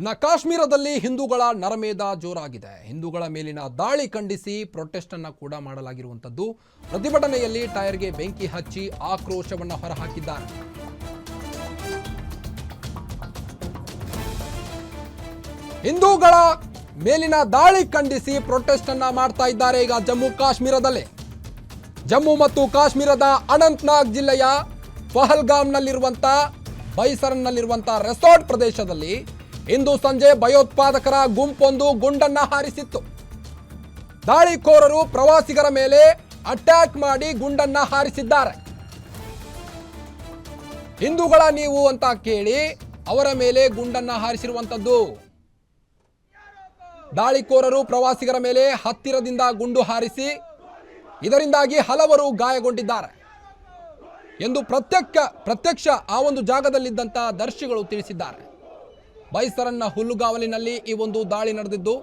ಇನ್ನ ಕಾಶ್ಮೀರದಲ್ಲಿ ಹಿಂದೂಗಳ ನರಮೇಧ ಜೋರಾಗಿದೆ. ಹಿಂದೂಗಳ ಮೇಲಿನ ದಾಳಿ ಖಂಡಿಸಿ ಪ್ರೊಟೆಸ್ಟ್ ಅನ್ನ ಕೂಡ ಮಾಡಲಾಗಿರುವಂತದ್ದು ಪ್ರತಿಭಟನೆಯಲ್ಲಿ ಟೈರ್ಗೆ ಬೆಂಕಿ ಹಚ್ಚಿ ಆಕ್ರೋಶವನ್ನು ಹೊರಹಾಕಿದ್ದಾರೆ. ಹಿಂದೂಗಳ ಮೇಲಿನ ದಾಳಿ ಖಂಡಿಸಿ ಪ್ರೊಟೆಸ್ಟ್ ಅನ್ನ ಮಾಡ್ತಾ ಇದ್ದಾರೆ ಈಗ ಜಮ್ಮು ಕಾಶ್ಮೀರದಲ್ಲಿ. ಜಮ್ಮು ಮತ್ತು ಕಾಶ್ಮೀರದ ಅನಂತ್ನಾಗ್ ಜಿಲ್ಲೆಯ ಪಹಲ್ಗಾಮ್ನಲ್ಲಿರುವಂತ ಬೈಸರ್ನಲ್ಲಿರುವಂತಹ ರೆಸಾರ್ಟ್ ಪ್ರದೇಶದಲ್ಲಿ ಇಂದು ಸಂಜೆ ಭಯೋತ್ಪಾದಕರ ಗುಂಪೊಂದು ಗುಂಡನ್ನ ಹಾರಿಸಿತ್ತು. ದಾಳಿಕೋರರು ಪ್ರವಾಸಿಗರ ಮೇಲೆ ಅಟ್ಯಾಕ್ ಮಾಡಿ ಗುಂಡನ್ನ ಹಾರಿಸಿದ್ದಾರೆ. ಹಿಂದೂಗಳ ನೀವು ಅಂತ ಕೇಳಿ ಅವರ ಮೇಲೆ ಗುಂಡನ್ನ ಹಾರಿಸಿರುವಂತದ್ದು. ದಾಳಿಕೋರರು ಪ್ರವಾಸಿಗರ ಮೇಲೆ ಹತ್ತಿರದಿಂದ ಗುಂಡು ಹಾರಿಸಿ ಇದರಿಂದಾಗಿ ಹಲವರು ಗಾಯಗೊಂಡಿದ್ದಾರೆ. ಎಂದು ಪ್ರತ್ಯಕ್ಷ ಪ್ರತ್ಯಕ್ಷ ಆ ಒಂದು ಜಾಗದಲ್ಲಿದ್ದಂಥ ದರ್ಶಿಗಳು ತಿಳಿಸಿದ್ದಾರೆ. ಬೈಸರನ್ನ ಹುಲ್ಲುಗಾವಲಿನಲ್ಲಿ ಈ ಒಂದು ದಾಳಿ ನಡೆದಿದ್ದು,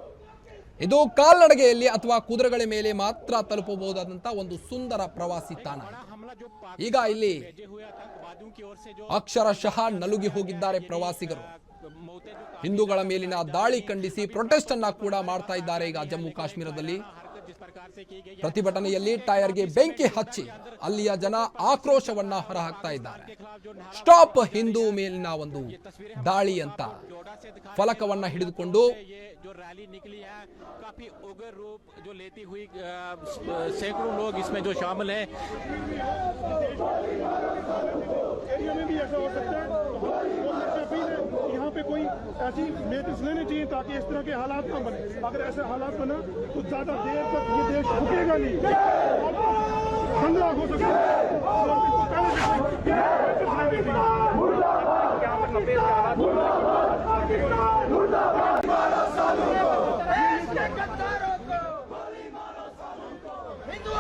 ಇದು ಕಾಲ್ನಡಿಗೆಯಲ್ಲಿ ಅಥವಾ ಕುದುರೆಗಳ ಮೇಲೆ ಮಾತ್ರ ತಲುಪಬಹುದಾದಂತಹ ಒಂದು ಸುಂದರ ಪ್ರವಾಸಿ ತಾಣ. ಈಗ ಇಲ್ಲಿ ಅಕ್ಷರಶಃ ನಲುಗಿ ಹೋಗಿದ್ದಾರೆ ಪ್ರವಾಸಿಗರು. ಹಿಂದೂಗಳ ಮೇಲಿನ ದಾಳಿ ಖಂಡಿಸಿ ಪ್ರೊಟೆಸ್ಟ್ ಅನ್ನ ಕೂಡ ಮಾಡ್ತಾ ಇದ್ದಾರೆ ಈಗ ಜಮ್ಮು ಕಾಶ್ಮೀರದಲ್ಲಿ. ಪ್ರತಿಭಟನೆಯಲ್ಲಿ ಟೈರ್ಗೆ ಬೆಂಕಿ ಹಚ್ಚಿ ಅಲ್ಲಿಯ ಜನ ಆಕ್ರೋಶವನ್ನ ಹೊರಹಾಕ್ತಾ ಇದ್ದಾರೆ. ಸ್ಟಾಪ್ ಹಿಂದೂ ಮೇಲಿನ ಒಂದು ದಾಳಿ ಅಂತ ಫಲಕವನ್ನ ಹಿಡಿದುಕೊಂಡು ये कोई ऐसी मेजर्स लेने चाहिए ताकि इस तरह के हालात ना बने अगर ऐसे हालात बना तो ज़्यादा देर तक ये देश रुकेगा नहीं हमला हो सकता है हिंदू